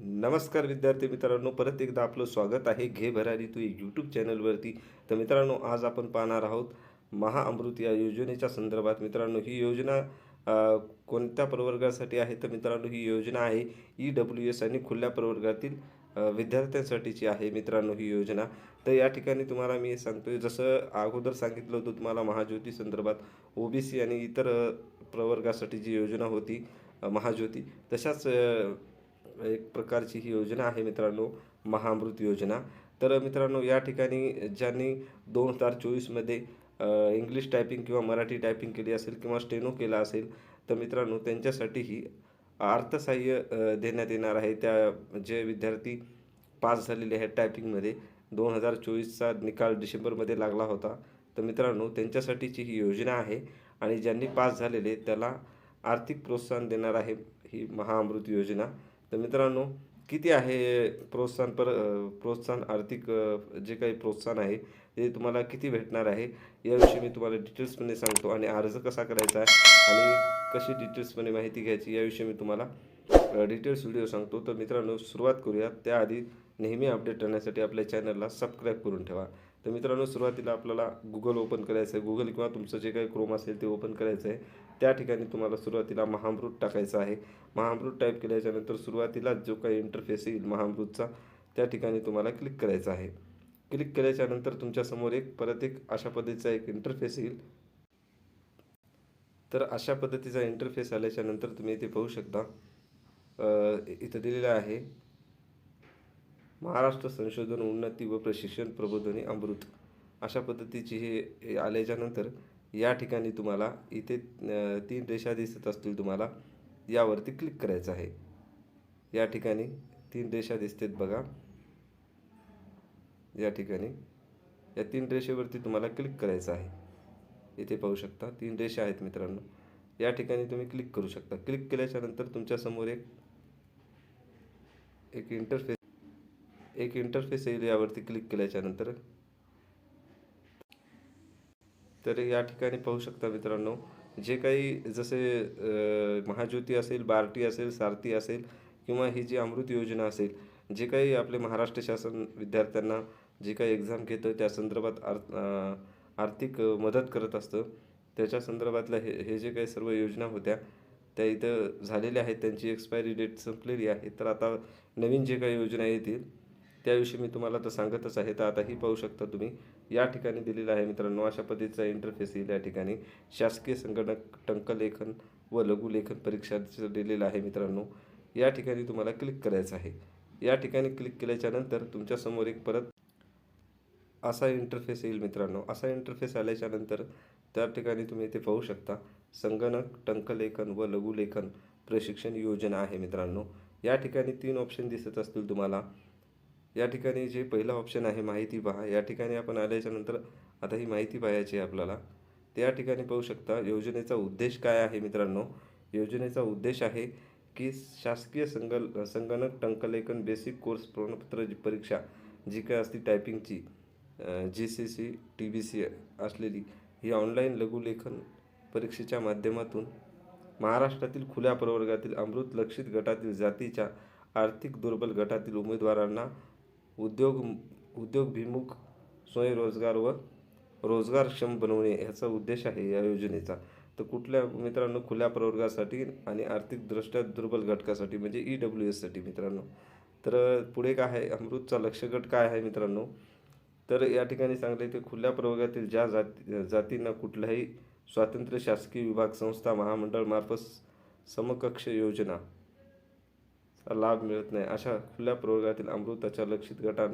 नमस्कार विद्यार्थी मित्रांनो परत एकदा आपलं स्वागत आहे घे भरारी तू यूट्यूब चॅनलवरती तर मित्रांनो आज आपण पाहणार आहोत महाअमृत या योजनेच्या संदर्भात. मित्रांनो ही योजना कोणत्या प्रवर्गासाठी आहे? तर मित्रांनो ही योजना आहे ई डब्ल्यू एस आणि खुल्या प्रवर्गातील विद्यार्थ्यांसाठीची आहे मित्रांनो ही योजना. तर या ठिकाणी तुम्हाला मी सांगतोय जसं अगोदर सांगितलं होतं तुम्हाला महाज्योती संदर्भात ओबीसी आणि इतर प्रवर्गासाठी जी योजना होती महाज्योती तशाच एक प्रकारची ही योजना आहे मित्रांनो महामृत योजना. तर मित्रांनो या ठिकाणी ज्यांनी दोन हजार चोवीसमध्ये इंग्लिश टायपिंग किंवा मराठी टायपिंग केली असेल किंवा स्टेनो केला असेल तर मित्रांनो त्यांच्यासाठीही अर्थसहाय्य देण्यात येणार आहे. त्या जे विद्यार्थी पास झालेले आहेत टायपिंगमध्ये दोन हजार चोवीसचा निकाल डिसेंबरमध्ये लागला होता. तर मित्रांनो त्यांच्यासाठीची ही योजना आहे आणि ज्यांनी पास झालेले त्याला आर्थिक प्रोत्साहन देणार आहे ही महाअमृत योजना. तर मित्रांनो किती आहे प्रोत्साहन पर प्रोत्साहन आर्थिक जे काही प्रोत्साहन आहे ते तुम्हाला किती भेटणार आहे याविषयी मी तुम्हाला डिटेल्समध्ये सांगतो आणि अर्ज कसा करायचा आहे आणि कशी डिटेल्समध्ये माहिती घ्यायची याविषयी मी तुम्हाला डिटेल्स व्हिडिओ सांगतो. तर मित्रांनो सुरुवात करूया. त्याआधी नेहमी अपडेट राहण्यासाठी आपल्या चॅनलला सबस्क्राईब करून ठेवा. तर मित्रांनो सुरुवातीला आपल्याला गुगल ओपन करायचं आहे. गुगल किंवा तुमचं जे काही क्रोम असेल ते ओपन करायचं आहे. त्या ठिकाणी तुम्हाला सुरुवातीला महामृत टाकायचं आहे. महामृत टाईप केल्याच्यानंतर सुरुवातीला जो काही इंटरफेस येईल महामृतचा त्या ठिकाणी तुम्हाला क्लिक करायचं आहे. क्लिक केल्याच्यानंतर तुमच्यासमोर एक परत एक अशा पद्धतीचा एक इंटरफेस येईल. तर अशा पद्धतीचा इंटरफेस आल्याच्यानंतर तुम्ही इथे पाहू शकता. इथं दिलेलं आहे. महाराष्ट्र संशोधन उन्नती व प्रशिक्षण प्रबोधनी अमृत. अशा पद्धतीची हे आल्याच्यानंतर या ठिकाणी तुम्हाला इथे तीन रेषा दिसत असतील तुम्हाला यावरती क्लिक करायचं आहे. या ठिकाणी तीन रेषा दिसतात बघा. या ठिकाणी या तीन रेषेवरती तुम्हाला क्लिक करायचं आहे. इथे पाहू शकता तीन रेषा आहेत मित्रांनो. या ठिकाणी तुम्ही क्लिक करू शकता. क्लिक केल्याच्यानंतर तुमच्यासमोर एक एक इंटरफेस एक इंटरफेस येईल यावरती क्लिक केल्याच्यानंतर. तर या ठिकाणी पाहू शकता मित्रांनो जे काही जसे महाज्योती असेल बार्टी असेल सारथी असेल किंवा ही जी अमृत योजना असेल जे काही आपले महाराष्ट्र शासन विद्यार्थ्यांना जे काही एक्झाम घेतं त्या संदर्भात आर आर्थिक मदत करत असतं. त्याच्या संदर्भातल्या हे हे जे काही सर्व योजना होत्या त्या इथं झालेल्या आहेत. त्यांची एक्सपायरी डेट संपलेली आहे. तर आता नवीन जे काही योजना येतील त्याविषयी मी तुम्हाला तर सांगतच आहे तर आता ही पाहू शकता तुम्ही. या ठिकाणी दिलेलं आहे मित्रांनो अशा पद्धतीचा इंटरफेस येईल या ठिकाणी. शासकीय संगणक टंकलेखन व लघुलेखन परीक्षाचं दिलेलं आहे मित्रांनो. या ठिकाणी तुम्हाला क्लिक करायचं आहे. या ठिकाणी क्लिक केल्याच्यानंतर तुमच्यासमोर एक परत असा इंटरफेस येईल मित्रांनो. असा इंटरफेस आल्याच्यानंतर त्या ठिकाणी तुम्ही इथे पाहू शकता संगणक टंकलेखन व लघुलेखन प्रशिक्षण योजना आहे मित्रांनो. या ठिकाणी तीन ऑप्शन दिसत असतील तुम्हाला. या ठिकाणी जे पहिला ऑप्शन आहे माहिती पहा. या ठिकाणी आपण आल्याच्यानंतर आता ही माहिती पाहायची आहे आपल्याला. त्या ठिकाणी पाहू शकता. योजनेचा उद्देश काय आहे मित्रांनो? योजनेचा उद्देश आहे की शासकीय संगल संगणक टंकलेखन बेसिक कोर्स प्रमाणपत्र जी परीक्षा जी काय असती टायपिंगची G C C T B C असलेली ही ऑनलाईन लघुलेखन परीक्षेच्या माध्यमातून महाराष्ट्रातील खुल्या प्रवर्गातील अमृत लक्षित गटातील जातीच्या आर्थिक दुर्बल गटातील उमेदवारांना उद्योग उद्योगभिमुख स्वयंरोजगार व रोजगारक्षम बनवणे ह्याचा उद्देश आहे या योजनेचा. तर कुठल्या मित्रांनो खुल्या प्रवर्गासाठी आणि आर्थिकदृष्ट्या दुर्बल घटकासाठी म्हणजे ई डब्ल्यू एससाठी मित्रांनो. तर पुढे काय आहे? अमृतचा लक्ष्यगट काय आहे मित्रांनो? तर या ठिकाणी सांगले ते खुल्या प्रवर्गातील ज्या जाती जातींना कुठल्याही स्वातंत्र्य शासकीय विभाग संस्था महामंडळ मार्फत समकक्ष योजना लाभ मिळत नाही. अशा खुल्या प्रवर्गातील अमृताच्या लक्षित गटां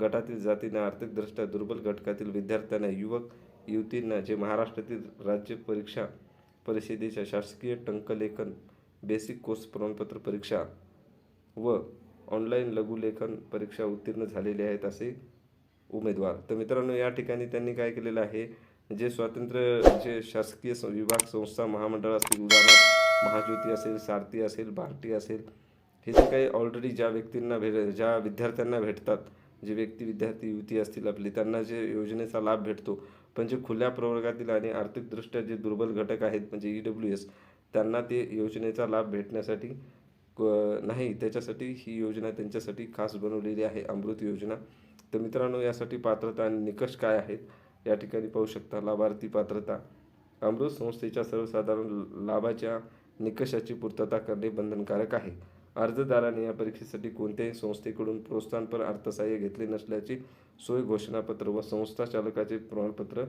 गटातील जातींना आर्थिकदृष्ट्या दुर्बल घटकातील विद्यार्थ्यांना युवक युवतींना जे महाराष्ट्रातील राज्य परीक्षा परिषदेच्या शासकीय टंकलेखन बेसिक कोर्स प्रमाणपत्र परीक्षा व ऑनलाईन लघुलेखन परीक्षा उत्तीर्ण झालेले आहेत असे उमेदवार. तर मित्रांनो या ठिकाणी त्यांनी काय केलेलं आहे? जे स्वातंत्र्य जे शासकीय विभाग संस्था महामंडळ असतील उदाहरणार्थ महाज्योती असेल सारथी असेल भारती असेल हे जे काही ऑलरेडी ज्या व्यक्तींना भेट ज्या विद्यार्थ्यांना भेटतात जे व्यक्ती विद्यार्थी युती असतील आपली त्यांना जे योजनेचा लाभ भेटतो पण जे खुल्या प्रवर्गातील आणि आर्थिकदृष्ट्या जे दुर्बल घटक आहेत म्हणजे ई डब्ल्यू एस त्यांना ते योजनेचा लाभ भेटण्यासाठी क- नाही त्याच्यासाठी ही योजना त्यांच्यासाठी खास बनवलेली आहे अमृत योजना. तर मित्रांनो यासाठी पात्रता आणि निकष काय आहेत या ठिकाणी पाहू शकता. लाभार्थी पात्रता. अमृत संस्थेच्या सर्वसाधारण लाभाच्या निकषाची पूर्तता करणे बंधनकारक आहे. अर्जदाराने या परीक्षेसाठी कोणत्याही संस्थेकडून प्रोत्साहनपर अर्थसहाय्य घेतले नसल्याची सोय घोषणापत्र व संस्था चालकाचे प्रमाणपत्र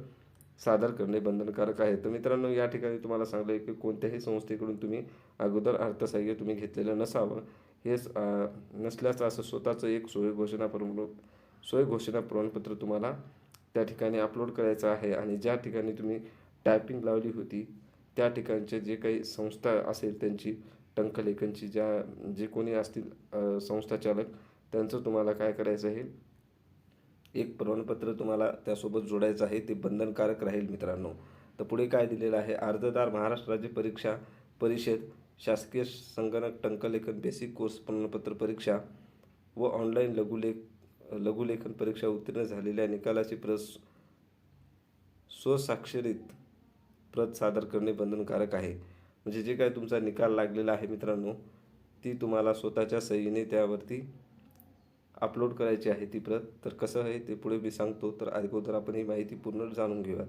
सादर करणे बंधनकारक आहे. तर मित्रांनो या ठिकाणी तुम्हाला सांगलं आहे की कोणत्याही संस्थेकडून तुम्ही अगोदर अर्थसहाय्य तुम्ही घेतलेलं नसावं. हेच नसल्याचं असं स्वतःचं एक सोय घोषणा सोय घोषणा प्रमाणपत्र तुम्हाला त्या ठिकाणी अपलोड करायचं आहे आणि ज्या ठिकाणी तुम्ही टायपिंग लावली होती त्या ठिकाणचे जे काही संस्था असेल त्यांची टंकलेखनची ज्या जे कोणी असतील संस्थाचालक संस्था चालक त्यांचं तुम्हाला काय करायचं आहे? एक प्रमाणपत्र तुम्हाला त्यासोबत जोडायचं आहे ते बंधनकारक राहील मित्रांनो. तर पुढे काय दिलेलं आहे? अर्जदार महाराष्ट्र राज्य परीक्षा परिषद शासकीय संगणक टंकलेखन बेसिक कोर्स प्रमाणपत्र परीक्षा व ऑनलाईन लघुलेख लघुलेखन परीक्षा उत्तीर्ण झालेल्या निकालाची प्रस स्वसाक्षरित प्रत सादर करणे बंधनकारक आहे. म्हणजे जे काय तुमचा निकाल लागलेला आहे मित्रांनो ती तुम्हाला स्वतःच्या सहीने त्यावरती अपलोड करायची आहे ती प्रत. तर कसं आहे ते पुढे मी सांगतो. तर अगोदर आपण ही माहिती पूर्ण जाणून घेऊयात.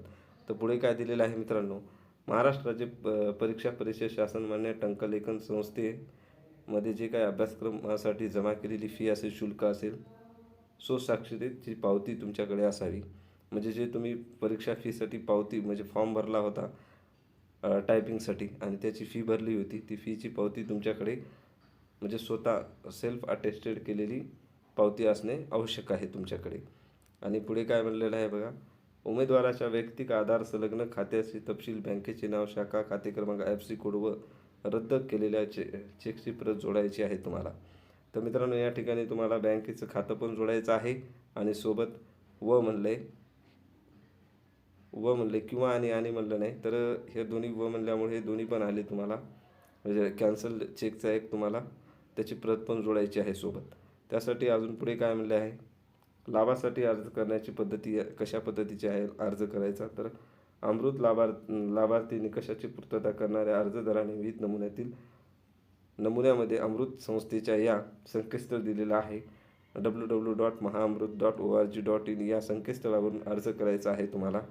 तर पुढे काय दिलेलं आहे मित्रांनो महाराष्ट्र राज्य प- परीक्षा परिषद शासनमान्य टंकलेखन संस्थेमध्ये जे काय अभ्यासक्रमासाठी जमा केलेली फी असेल शुल्क असेल स्वसाक्षरीची पावती तुमच्याकडे असावी. म्हणजे जे तुम्ही परीक्षा फीसाठी पावती म्हणजे फॉर्म भरला होता टायपिंगसाठी आणि त्याची फी भरली होती. ती फीची पावती तुमच्याकडे म्हणजे स्वतः सेल्फ अटेस्टेड केलेली पावती असणे आवश्यक आहे तुमच्याकडे. आणि पुढे काय म्हणलेलं आहे बघा उमेदवाराच्या वैयक्तिक आधार संलग्न खात्याचे तपशील बँकेचे नाव शाखा खाते क्रमांक एफ सी कोड व रद्द केलेल्या चे चेकची प्रत जोडायची आहे तुम्हाला. तर मित्रांनो या ठिकाणी तुम्हाला बँकेचं खातं पण जोडायचं आहे आणि सोबत व म्हणलं आहे व म्हणले किंवा आणि आणि म्हणलं नाही. तर हे दोन्ही व म्हणल्यामुळे हे दोन्ही पण आले तुम्हाला. म्हणजे कॅन्सल चेकचा एक तुम्हाला. त्याची प्रत पण जोडायची आहे सोबत. त्यासाठी अजून पुढे काय म्हणले आहे? लाभासाठी अर्ज करण्याची पद्धती कशा पद्धतीची आहे अर्ज करायचा? तर अमृत लाभार लाभार्थी निकषाची पूर्तता करणाऱ्या अर्जदाराने विविध नमुन्यातील नमुन्यामध्ये अमृत संस्थेच्या या संकेतस्थळ दिलेलं आहे. W W dot Mahaamrut dot O R G dot in या संकेतस्थळावरून अर्ज करायचा आहे तुम्हाला.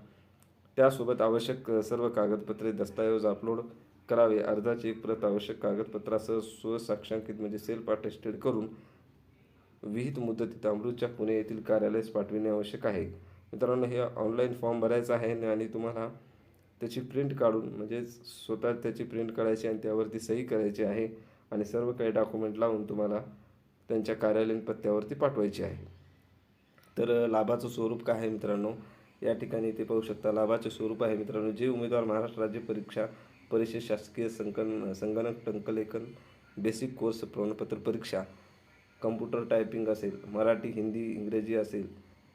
त्यासोबत आवश्यक सर्व कागदपत्रे दस्तऐवज अपलोड करावे. अर्जाची एक प्रत आवश्यक कागदपत्रासह स्वसाक्षांकित म्हणजे सेल्फ अटेस्टेड करून विहित मुदतीत अमृतच्या पुणे येथील कार्यालयास पाठविणे आवश्यक आहे. मित्रांनो हे ऑनलाईन फॉर्म भरायचा आहे आणि तुम्हाला त्याची प्रिंट काढून म्हणजेच स्वतः त्याची प्रिंट काढायची आणि त्यावरती सही करायची आहे आणि सर्व काही डॉक्युमेंट लावून तुम्हाला त्यांच्या कार्यालयीन पत्त्यावरती पाठवायची आहे. तर लाभाचं स्वरूप काय आहे मित्रांनो? या ठिकाणी ते पाहू शकता. लाभाचे स्वरूप आहे मित्रांनो. जे उमेदवार महाराष्ट्र राज्य परीक्षा परिषद शासकीय संकलन संगणक टंकलेखन बेसिक कोर्स प्रमाणपत्र परीक्षा कम्प्युटर टायपिंग असेल मराठी हिंदी इंग्रजी असेल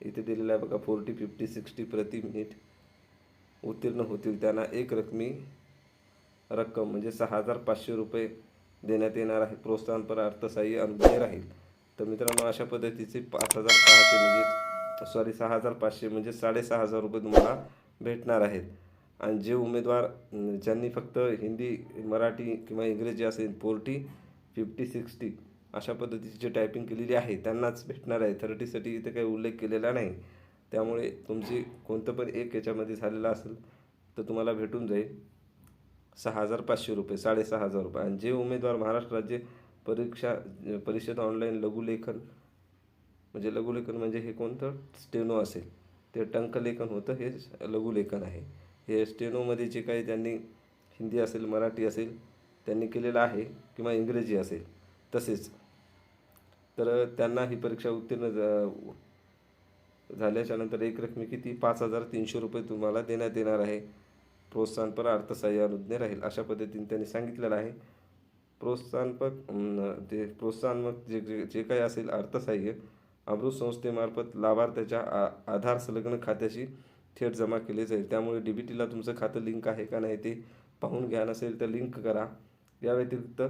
इथे दिलेलं आहे बघा फोर्टी फिफ्टी सिक्स्टी प्रति मिनिट उत्तीर्ण होतील. त्यांना एक रकमी रक्कम म्हणजे सहा हजार पाचशे रुपये देण्यात येणार आहे. प्रोत्साहनपर अर्थसहाय्य अनुदान राहील. तर मित्रांनो अशा पद्धतीचे पाच हजार सहाशे म्हणजे सॉरी सहा हजार पाचशे म्हणजे साडेसहा हजार रुपये तुम्हाला भेटणार आहेत. आणि जे उमेदवार ज्यांनी फक्त हिंदी मराठी किंवा इंग्रजी असेल फोर्टी फिफ्टी सिक्स्टी अशा पद्धतीची जी टायपिंग केलेली आहे त्यांनाच भेटणार आहे. थर्टीसाठी इथे काही उल्लेख केलेला नाही. त्यामुळे तुमची कोणतं पण एक याच्यामध्ये झालेलं असेल तर तुम्हाला भेटून जाईल. सहा हजार पाचशे रुपये साडेसहा हजार रुपये. आणि जे उमेदवार महाराष्ट्र राज्य परीक्षा परिषद ऑनलाईन लघुलेखन म्हणजे लघुलेखन म्हणजे हे कोणतं? स्टेनो असेल. ते टंकलेखन होतं हे लघुलेखन आहे. हे स्टेनोमध्ये जे काही त्यांनी हिंदी असेल मराठी असेल त्यांनी केलेलं आहे किंवा इंग्रजी असेल तसेच. तर त्यांना ही परीक्षा उत्तीर्ण झा- झाल्याच्यानंतर एक रकमी किती? पाच हजार तीनशे रुपये तुम्हाला देण्यात येणार आहे. प्रोत्साहनपर अर्थसहाय्य अनुज्ञ राहील अशा पद्धतीने त्यांनी सांगितलेलं आहे. प्रोत्साहनपक ते प्रोत्साहनमक जे जे जे काही असेल अर्थसहाय्य अमृत संस्थेमार्फत लाभार्थ्याच्या आ आधार संलग्न खात्याशी थेट जमा केले जाईल. त्यामुळे डी बी टीला तुमचं खातं लिंक आहे का नाही ते पाहून घ्या. नसेल तर लिंक करा. या व्यतिरिक्त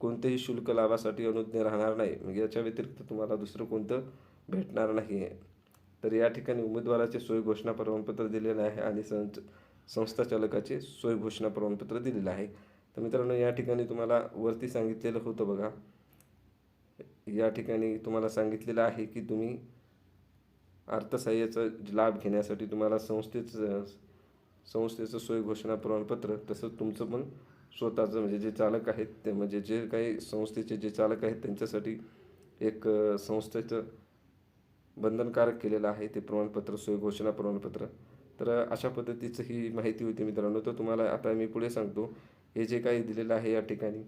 कोणतेही शुल्क लाभासाठी अनुज्ञा राहणार नाही. म्हणजे याच्या व्यतिरिक्त तुम्हाला दुसरं कोणतं भेटणार नाही आहे तर या ठिकाणी उमेदवाराचे सोय घोषणा प्रमाणपत्र दिलेलं आहे आणि संच संस्था चालकाचे सोय घोषणा प्रमाणपत्र दिलेलं आहे. तर मित्रांनो या ठिकाणी तुम्हाला वरती सांगितलेलं होतं बघा. या ठिकाणी तुम्हाला सांगितलेलं आहे की तुम्ही अर्थसहाय्याचा लाभ घेण्यासाठी तुम्हाला संस्थेचं संस्थेचं सोय घोषणा प्रमाणपत्र तसंच तुमचं पण स्वतःचं म्हणजे जे चालक आहेत ते म्हणजे जे काही संस्थेचे जे चालक आहेत त्यांच्यासाठी एक संस्थेचं बंधनकारक केलेलं आहे ते प्रमाणपत्र सोय घोषणा प्रमाणपत्र. तर अशा पद्धतीचं ही माहिती होती मित्रांनो. तर तुम्हाला आता मी पुढे सांगतो. हे जे काही दिलेलं आहे या ठिकाणी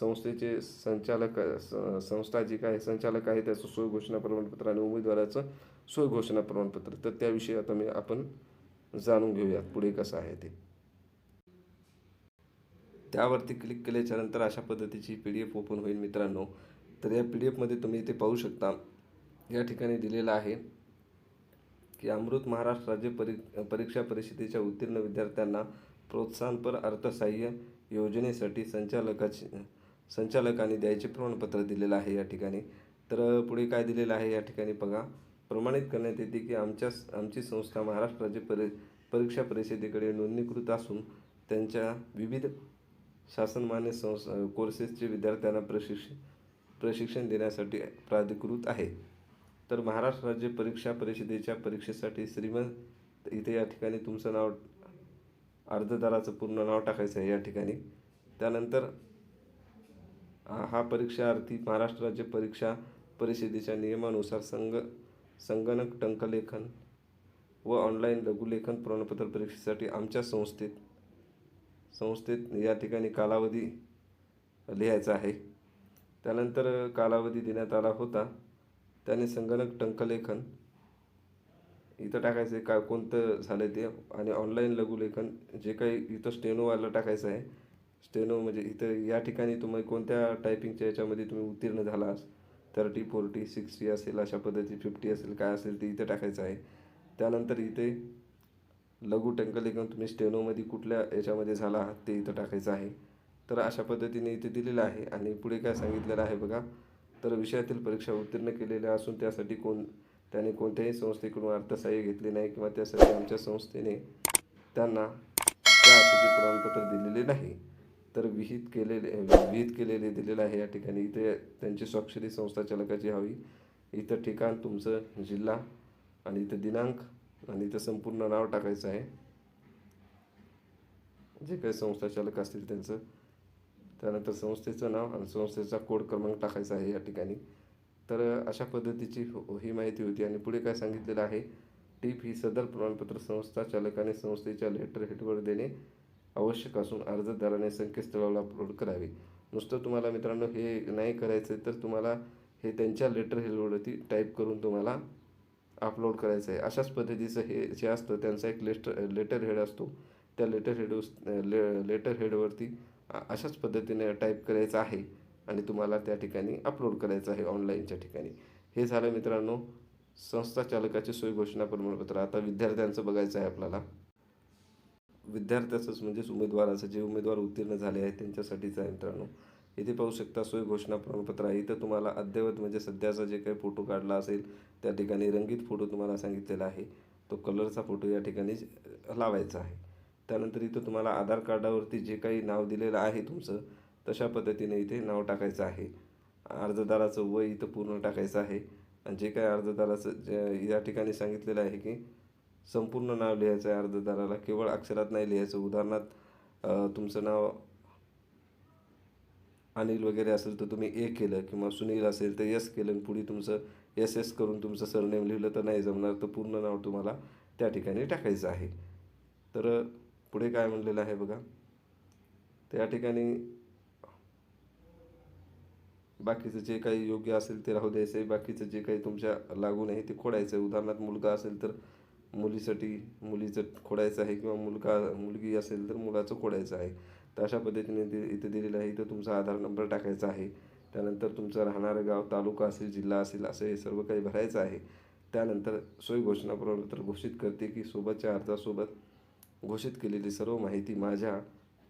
संस्थेचे संचालक स- संस्था जी काय संचालक आहे त्याचं सोय घोषणा प्रमाणपत्र आणि उमेदवाराचं सोय घोषणा प्रमाणपत्र. तर त्याविषयी आता मी आपण जाणून घेऊयात पुढे कसं आहे ते. त्यावरती क्लिक केल्याच्यानंतर अशा पद्धतीची पी डी एफ ओपन होईल मित्रांनो. तर या पी डी एफमध्ये तुम्ही इथे पाहू शकता या ठिकाणी दिलेलं आहे की अमृत महाराष्ट्र राज्य परी परीक्षा परिषदेच्या उत्तीर्ण विद्यार्थ्यांना प्रोत्साहनपर अर्थसहाय्य योजनेसाठी संचालकाची संचालकांनी द्यायचे प्रमाणपत्र दिलेलं आहे या ठिकाणी. तर पुढे काय दिलेलं आहे या ठिकाणी बघा. प्रमाणित करण्यात येते की आमच्या आमची संस्था महाराष्ट्र राज्य परि परीक्षा परिषदेकडे नोंदणीकृत असून त्यांच्या विविध शासनमान्य संस कोर्सेसचे विद्यार्थ्यांना प्रशिक्षण प्रशिक्षण देण्यासाठी प्राधिकृत आहे. तर महाराष्ट्र राज्य परीक्षा परिषदेच्या परीक्षेसाठी श्रीमंत इथे या ठिकाणी तुमचं नाव अर्जदाराचं पूर्ण नाव टाकायचं आहे या ठिकाणी. त्यानंतर हा परीक्षार्थी महाराष्ट्र राज्य परीक्षा परिषदेच्या नियमानुसार संग संगणक टंकलेखन व ऑनलाईन लघुलेखन प्रमाणपत्र परीक्षेसाठी आमच्या संस्थेत संस्थेत या ठिकाणी कालावधी लिहायचा आहे. त्यानंतर कालावधी देण्यात आला होता. त्याने संगणक टंकलेखन इथं टाकायचं आहे. का कोणतं झालं ते? आणि ऑनलाईन लघुलेखन जे काही इथं स्टेनोवाला टाकायचं आहे स्टेनो म्हणजे इथं या ठिकाणी तुम्ही कोणत्या टायपिंगच्या याच्यामध्ये तुम्ही उत्तीर्ण झालास? थर्टी फोर्टी सिक्स्टी असेल अशा पद्धती फिफ्टी असेल काय असेल ते इथे टाकायचं आहे. त्यानंतर इथे लघु टंकलेखन तुम्ही स्टेनोमध्ये कुठल्या याच्यामध्ये झाला आहात ते इथं टाकायचं आहे. तर अशा पद्धतीने इथे दिलेलं आहे आणि पुढे काय सांगितलेलं आहे बघा. तर विषयातील परीक्षा उत्तीर्ण केलेल्या असून त्यासाठी कोण त्याने कोणत्याही संस्थेकडून अर्थसहाय्य घेतले नाही किंवा त्यासाठी आमच्या संस्थेने त्यांना त्या प्रमाणपत्र दिलेले नाही. तर विहित केलेले विहित केलेले दिलेलं आहे या ठिकाणी. इथे त्यांची स्वाक्षरी संस्था चालकाची हवी. इथं ठिकाण तुमचं जिल्हा आणि इथं दिनांक आणि इथं संपूर्ण नाव टाकायचं आहे. जे काही संस्था चालक असतील त्यांचं. त्यानंतर संस्थेचं नाव आणि संस्थेचा कोड क्रमांक टाकायचा आहे या ठिकाणी. तर अशा पद्धतीची हो- ही माहिती होती आणि पुढे काय सांगितलेलं आहे टीप ही सदर प्रमाणपत्र संस्था चालकाने संस्थेच्या लेटर हेडवर देणे आवश्यक असून अर्जदाराने संकेतस्थळाला अपलोड करावे. नुसतं तुम्हाला मित्रांनो हे नाही करायचं तर तुम्हाला हे त्यांच्या लेटर हेडवरती टाईप करून तुम्हाला अपलोड करायचं आहे अशाच पद्धतीचं हे जे असतं त्यांचा एक लेटर लेटर हेड असतो. त्या लेटर हेड ले लेटर हेडवरती अशाच पद्धतीने टाईप करायचं आहे आणि तुम्हाला त्या ठिकाणी अपलोड करायचं आहे ऑनलाईनच्या ठिकाणी. हे झालं मित्रांनो संस्था चालकाचे सोय घोषणा प्रमाणपत्र. आता विद्यार्थ्यांचं बघायचं आहे आपल्याला. विद्यार्थ्याचंच म्हणजेच उमेदवाराचं जे उमेदवार उत्तीर्ण झाले आहेत त्यांच्यासाठीचं आहे मित्रांनो. इथे पाहू शकता सोय घोषणा प्रमाणपत्र आहे. इथं तुम्हाला अद्ययावत म्हणजे सध्याचा जे काही फोटो काढला असेल त्या ठिकाणी रंगीत फोटो तुम्हाला सांगितलेला आहे. तो कलरचा फोटो या ठिकाणी लावायचा आहे. त्यानंतर इथं तुम्हाला आधार कार्डावरती जे काही नाव दिलेलं आहे तुमचं तशा पद्धतीने इथे नाव टाकायचं आहे. अर्जदाराचं वय इथं पूर्ण टाकायचं आहे. आणि जे काही अर्जदाराचं जे या ठिकाणी सांगितलेलं आहे की संपूर्ण नाव लिहायचं आहे अर्जदाराला केवळ अक्षरात नाही लिहायचं. उदाहरणार्थ तुमचं नाव अनिल वगैरे असेल तर तुम्ही ए केलं किंवा सुनील असेल तर यस केलं आणि पुढे तुमचं एस एस करून तुमचं सरनेम लिहिलं तर नाही जमणार. तर पूर्ण नाव तुम्हाला त्या ठिकाणी टाकायचं आहे. तर पुढे काय म्हणलेलं आहे बघा? त्या ठिकाणी बाकीचं जे काही योग्य असेल ते राहू द्यायचं आहे बाकीचं जे काही तुमच्या लागून आहे ते खोडायचं आहे उदाहरणार्थ मुलगा असेल तर मुलीसाठी मुलीचं खोडायचं आहे किंवा मुलगा मुलगी असेल तर मुलाचं खोडायचं आहे. तर अशा पद्धतीने ते इथं दिलेलं आहे. इथं तुमचा आधार नंबर टाकायचा आहे. त्यानंतर तुमचं राहणारं गाव तालुका असेल जिल्हा असेल असं हे सर्व काही भरायचं आहे. त्यानंतर सोय घोषणा प्रमाणपत्र घोषित करते की सोबतच्या अर्जासोबत घोषित केलेली सर्व माहिती माझ्या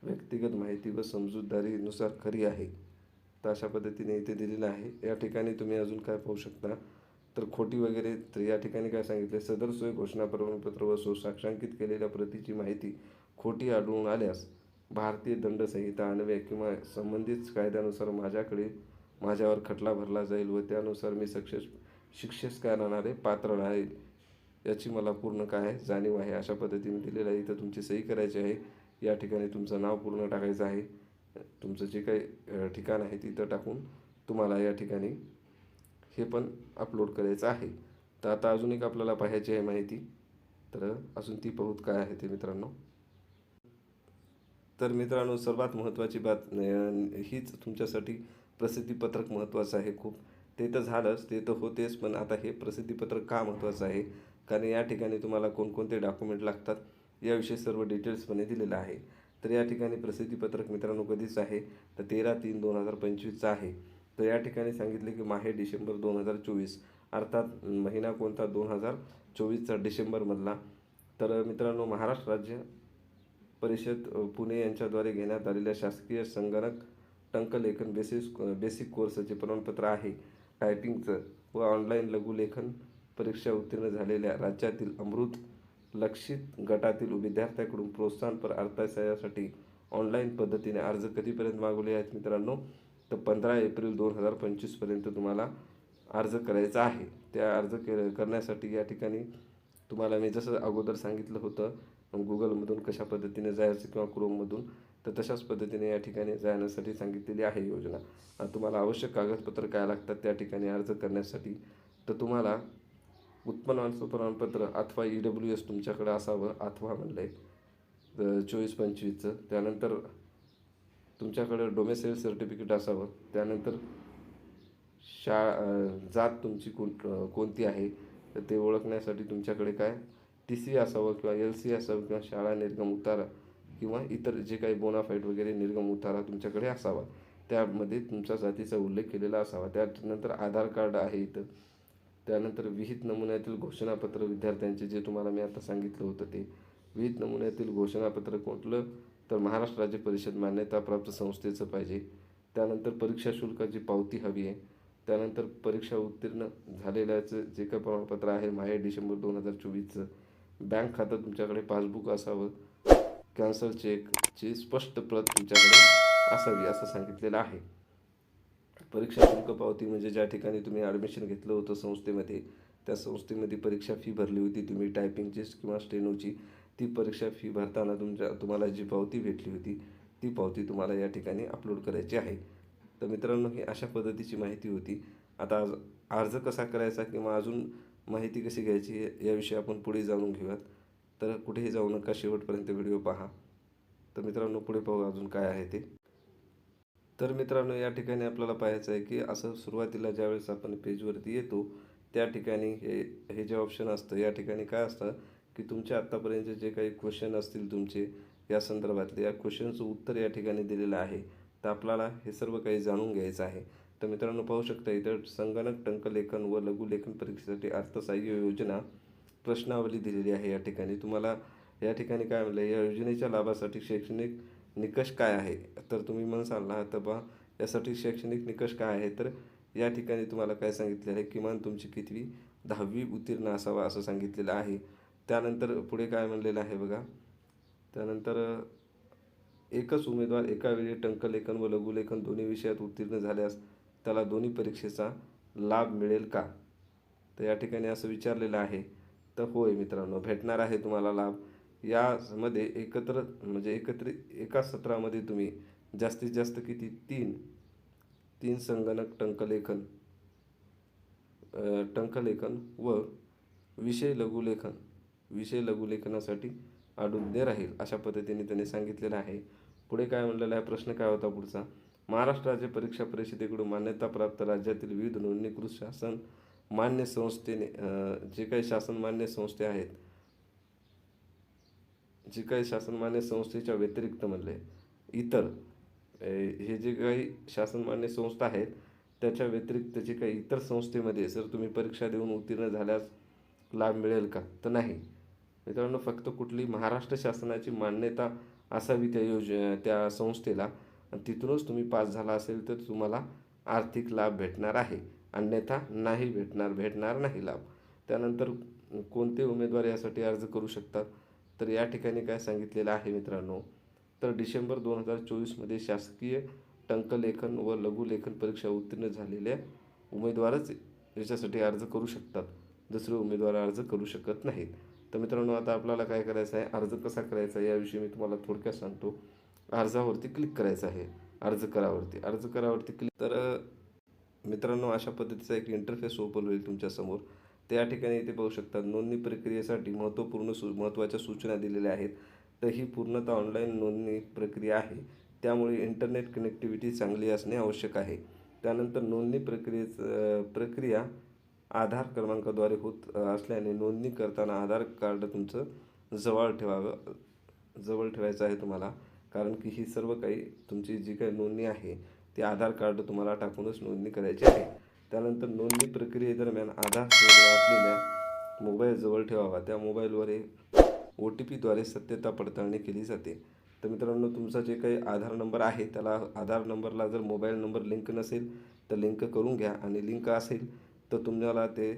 व्यक्तिगत माहिती व समजूतदारीनुसार खरी आहे. तर अशा पद्धतीने इथे दिलेलं आहे. या ठिकाणी तुम्ही अजून काय पाहू शकता? तर खोटी वगैरे तर या ठिकाणी काय सांगितले सदर सोय घोषणा प्रमाणपत्र व सुसाक्षांकित केलेल्या प्रतीची माहिती खोटी आढळून आल्यास भारतीय दंडसंहिता अन्वय किंवा संबंधित कायद्यानुसार माझ्याकडे माझ्यावर खटला भरला जाईल व त्यानुसार मी सक्सेस शिक्षेस काय राहणारे पात्र राहील याची मला पूर्ण काय आहे जाणीव आहे? अशा पद्धतीने दिलेलं आहे इथं तुमची सही करायची आहे. या ठिकाणी तुमचं नाव पूर्ण टाकायचं आहे. तुमचं जे काही ठिकाण आहे तिथं टाकून तुम्हाला या ठिकाणी हे पण अपलोड करायचं आहे. तर आता अजून एक आपल्याला पाहायची आहे माहिती. तर अजून ती बहुत काय आहे ते मित्रांनो. तर मित्रांनो सर्वात महत्त्वाची बात हीच तुमच्यासाठी प्रसिद्धीपत्रक महत्त्वाचं आहे खूप. ते तर झालंच ते तर होतेच पण आता हे प्रसिद्धीपत्रक का महत्त्वाचं आहे? कारण या ठिकाणी तुम्हाला कोणकोणते डॉक्युमेंट लागतात याविषयी सर्व डिटेल्सपणे दिलेलं आहे. तर या ठिकाणी प्रसिद्धीपत्रक मित्रांनो कधीच आहे? तर तेरा तीन दोन हजार पंचवीसचं आहे. तर या ठिकाणी सांगितले की माहे डिसेंबर दोन हजार चोवीस अर्थात महिना कोणता? दोन हजार चोवीसचा डिसेंबरमधला. तर मित्रांनो महाराष्ट्र राज्य परिषद पुणे यांच्याद्वारे घेण्यात आलेल्या शासकीय संगणक टंकलेखन बेसिस बेसिक कोर्सचे प्रमाणपत्र आहे. टायपिंगचं व ऑनलाईन लघुलेखन परीक्षा उत्तीर्ण झालेल्या राज्यातील अमृत लक्षित गटातील विद्यार्थ्याकडून प्रोत्साहनपर अर्थाशयासाठी ऑनलाईन पद्धतीने अर्ज कधीपर्यंत मागवले आहेत मित्रांनो? तर पंधरा एप्रिल दोन हजार पंचवीसपर्यंत तुम्हाला अर्ज करायचा आहे. त्या अर्ज के करण्यासाठी या ठिकाणी तुम्हाला मी जसं अगोदर सांगितलं होतं गुगलमधून कशा पद्धतीने जायचं किंवा क्रोममधून तर तशाच पद्धतीने या ठिकाणी जाण्यासाठी सांगितलेली आहे योजना. आणि तुम्हाला आवश्यक कागदपत्र काय लागतात त्या ठिकाणी अर्ज करण्यासाठी तर तुम्हाला उत्पन्नाचं प्रमाणपत्र अथवा ई डब्ल्यू एस तुमच्याकडे असावं अथवा म्हणलं आहे चोवीस पंचवीसचं. त्यानंतर तुमच्याकडं डोमेसाईल सर्टिफिकेट असावं. त्यानंतर शा जात तुमची कोण कोणती आहे तर ते ओळखण्यासाठी तुमच्याकडे काय? टी सी असावं किंवा एल सी असावं किंवा शाळा निर्गम उतारा किंवा इतर जे काही बोनाफाईट वगैरे निर्गम उतारा तुमच्याकडे असावा. त्यामध्ये तुमच्या जातीचा उल्लेख केलेला असावा. त्यानंतर आधार कार्ड आहे इथं. त्यानंतर विहित नमुन्यातील घोषणापत्र विद्यार्थ्यांचे जे तुम्हाला मी आता सांगितलं होतं ते. विहित नमुन्यातील घोषणापत्र कुठलं तर महाराष्ट्र राज्य परिषद मान्यताप्राप्त संस्थेचं पाहिजे. त्यानंतर परीक्षा शुल्काची पावती हवी आहे. त्यानंतर परीक्षा उत्तीर्ण झालेल्याचं जे काही प्रमाणपत्र आहे माहे डिसेंबर दोन हजार चोवीसचं. बँक खातं तुमच्याकडे पासबुक असावं. कॅन्सल चेकची स्पष्ट प्रत तुमच्याकडे असावी असं सांगितलेलं आहे. परीक्षा शुल्क पावती म्हणजे ज्या ठिकाणी तुम्ही ॲडमिशन घेतलं होतं संस्थेमध्ये त्या संस्थेमध्ये परीक्षा फी भरली होती. तुम्ही टायपिंगची किंवा स्टेनोची ती परीक्षा फी भरताना तुमच्या तुम्हाला जी पावती भेटली होती ती पावती तुम्हाला या ठिकाणी अपलोड करायची आहे. तर मित्रांनो ही अशा पद्धतीची माहिती होती. आता आज अर्ज कसा करायचा किंवा अजून माहिती कशी घ्यायची याविषयी आपण पुढे जाणून घेऊयात. तर कुठेही जाऊ नका शेवटपर्यंत व्हिडिओ पहा. तर मित्रांनो पुढे पाहू अजून काय आहे ते. तर मित्रांनो या ठिकाणी आपल्याला पाहायचं आहे की असं सुरुवातीला ज्यावेळेस आपण पेजवरती येतो त्या ठिकाणी हे हे जे ऑप्शन असतं या ठिकाणी काय असतं? की तुमचे आत्तापर्यंतचे जे काही क्वेश्चन असतील तुमचे या संदर्भातले या क्वेश्चनचं उत्तर या ठिकाणी दिलेलं आहे. तर आपल्याला हे सर्व काही जाणून घ्यायचं आहे. तर मित्रांनो पाहू शकता इथं संगणक टंकलेखन व लघुलेखन परीक्षेसाठी अर्थसहाय्य योजना प्रश्नावली दिलेली आहे या ठिकाणी. तुम्हाला या ठिकाणी काय म्हणलं या योजनेच्या लाभासाठी शैक्षणिक निकष काय आहे? तर तुम्ही म्हणसाल ना तर बा यासाठी शैक्षणिक निकष काय आहे? तर या ठिकाणी तुम्हाला काय सांगितलेलं आहे? किमान तुमची कितवी दहावी उत्तीर्ण असावा असं सांगितलेलं आहे. त्यानंतर पुढे काय म्हणलेलं आहे बघा. त्यानंतर एकच उमेदवार एकावेळी टंकलेखन व लघुलेखन दोन्ही विषयात उत्तीर्ण झाल्यास त्याला दोन्ही परीक्षेचा लाभ मिळेल का? तर या ठिकाणी असं विचारलेलं आहे. तर होय मित्रांनो भेटणार आहे तुम्हाला लाभ. यामध्ये एकत्र म्हणजे एकत्रित एका सत्रामध्ये तुम्ही जास्तीत जास्त किती? तीन. तीन संगणक टंकलेखन टंकलेखन व विषय लघुलेखन. विषय लघुलेखनासाठी अडुद्य राहील अशा पद्धतीने त्यांनी सांगितलेलं आहे. पुढे काय म्हणलेला आहे? प्रश्न काय होता पुढचा? महाराष्ट्र राज्य परीक्षा परिषदेकडून मान्यताप्राप्त राज्यातील विविध नोंदणीकृत शासन मान्य संस्थेने जे काही शासन मान्य संस्थे आहेत जे काही शासन मान्य संस्थेच्या व्यतिरिक्त म्हणले इतर हे जे काही शासनमान्य संस्था आहेत त्याच्या व्यतिरिक्त जे काही इतर संस्थेमध्ये जर तुम्ही परीक्षा देऊन उत्तीर्ण झाल्यास लाभ मिळेल का? तर नाही. मित्रांनो फक्त कुठली महाराष्ट्र शासनाची मान्यता असावी त्या योज त्या संस्थेला. आणि तिथूनच तुम्ही पास झाला असेल तर तुम्हाला आर्थिक लाभ भेटणार आहे. अन्यथा नाही भेटणार भेटणार नाही लाभ. त्यानंतर कोणते उमेदवार यासाठी अर्ज करू शकतात? तर या ठिकाणी काय सांगितलेलं आहे मित्रांनो तर डिसेंबर दोन हजार चोवीसमध्ये शासकीय टंकलेखन व लघुलेखन परीक्षा उत्तीर्ण झालेल्या उमेदवारच याच्यासाठी अर्ज करू शकतात. दुसरे उमेदवार अर्ज करू शकत नाहीत. तर मित्रांनो आता आपल्याला काय करायचं आहे अर्ज कसा करायचा? आहे याविषयी मी तुम्हाला थोडक्यात सांगतो. अर्जावरती क्लिक करायचं आहे. अर्ज करावरती. अर्ज करावरती क्लिक तर मित्रांनो अशा पद्धतीचा एक इंटरफेस ओपन होईल तुमच्यासमोर. त्या ठिकाणी इथे पाहू शकता नोंदणी प्रक्रियेसाठी महत्त्वपूर्ण सू महत्त्वाच्या सूचना दिलेल्या आहेत. तर ही पूर्णतः ऑनलाईन नोंदणी प्रक्रिया आहे. त्यामुळे इंटरनेट कनेक्टिव्हिटी चांगली असणे आवश्यक आहे. त्यानंतर नोंदणी प्रक्रियेचं प्रक्रिया आधार क्रमांकाद्वारे होत असल्याने नोंदणी करताना आधार कार्ड तुमचं जवळ ठेवावं जवळ ठेवायचं आहे तुम्हाला. कारण की ही सर्व काही तुमची जी काही नोंदणी आहे ती आधार कार्ड तुम्हाला टाकूनच नोंदणी करायची आहे. त्यानंतर नोंदणी प्रक्रियेदरम्यान आधार असलेल्या मोबाईल जवळ ठेवावा. त्या मोबाईलवर एक ओ टी पीद्वारे सत्यता पडताळणी केली जाते. तर मित्रांनो तुमचा जे काही आधार नंबर आहे त्याला आधार नंबरला जर मोबाईल नंबर लिंक नसेल तर लिंक करून घ्या. आणि लिंक असेल तर तुम्हाला ते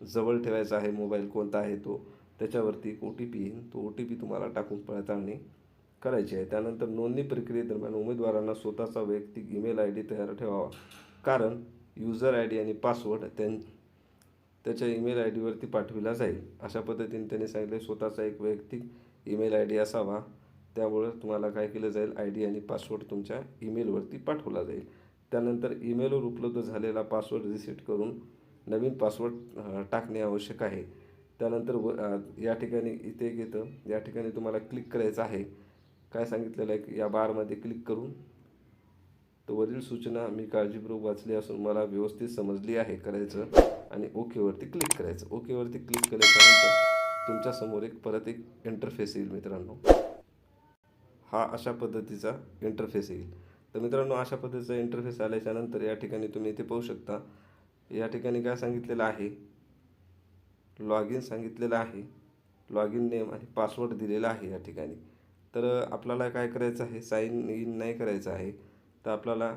जवळ ठेवायचा आहे मोबाईल कोणता आहे तो त्याच्यावरती एक ओ टी पी येईल. तो ओ टी पी तुम्हाला टाकून पडताळणी करायची आहे. त्यानंतर नोंदणी प्रक्रियेदरम्यान उमेदवारांना स्वतःचा वैयक्तिक ईमेल आय डी तयार ठेवावा. कारण युजर आय डी आणि पासवर्ड त्यां त्याच्या ईमेल आय डीवरती पाठविला जाईल. अशा पद्धतीने त्यांनी सांगितले स्वतःचा एक वैयक्तिक ईमेल आय डी असावा. त्यामुळं तुम्हाला काय केलं जाईल? आय डी आणि पासवर्ड तुमच्या ईमेलवरती पाठवला जाईल. त्यानंतर ईमेलवर उपलब्ध झालेला पासवर्ड रिसेट करून नवीन पासवर्ड टाकणे आवश्यक आहे. त्यानंतर व या ठिकाणी इथे एक येतं. या ठिकाणी तुम्हाला क्लिक करायचं आहे. काय सांगितलेलं आहे? की या बारमध्ये क्लिक करून तर वरील सूचना मी काळजीपूर्वक वाचली असून मला व्यवस्थित समजली आहे करायचं आणि ओकेवरती क्लिक करायचं. ओकेवरती क्लिक केल्याच्यानंतर तुमच्यासमोर एक परत एक इंटरफेस येईल मित्रांनो. हा अशा पद्धतीचा इंटरफेस येईल. तर मित्रांनो अशा पद्धतीचा इंटरफेस आल्याच्यानंतर या ठिकाणी तुम्ही इथे पाहू शकता. या ठिकाणी काय सांगितलेलं आहे? लॉग इन सांगितलेलं आहे. लॉग इन नेम आणि पासवर्ड दिलेला आहे या ठिकाणी. तर आपल्याला काय करायचं आहे? साईन इन नाही करायचं आहे. तर आपल्याला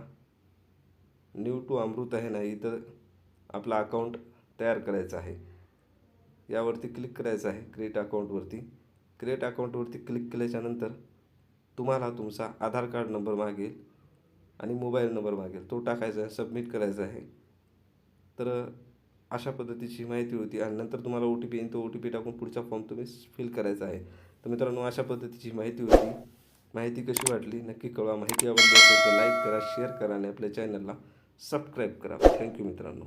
न्यू टू अमृत आहे ना इथं आपला अकाउंट तयार करायचं आहे. यावरती क्लिक करायचं आहे क्रिएट अकाउंटवरती क्रिएट अकाउंटवरती क्लिक केल्याच्यानंतर तुम्हाला तुमचा आधार कार्ड नंबर मागेल. आणि मोबाईल नंबर मागेल. तो टाकायचा आहे सबमिट करायचा आहे. तर अशा पद्धतीची माहिती होती. आणि नंतर तुम्हाला ओ टी पी येईल तो ओ टी पी टाकून पुढचा फॉर्म तुम्ही फिल करायचा आहे. तर मित्रांनो अशा पद्धतीची माहिती होती. माहिती कशी वाटली नक्की कळवा. माहिती आवडली असेल तर लाईक करा शेअर करा आणि आपल्या चॅनलला सबस्क्राईब करा. थँक्यू मित्रांनो.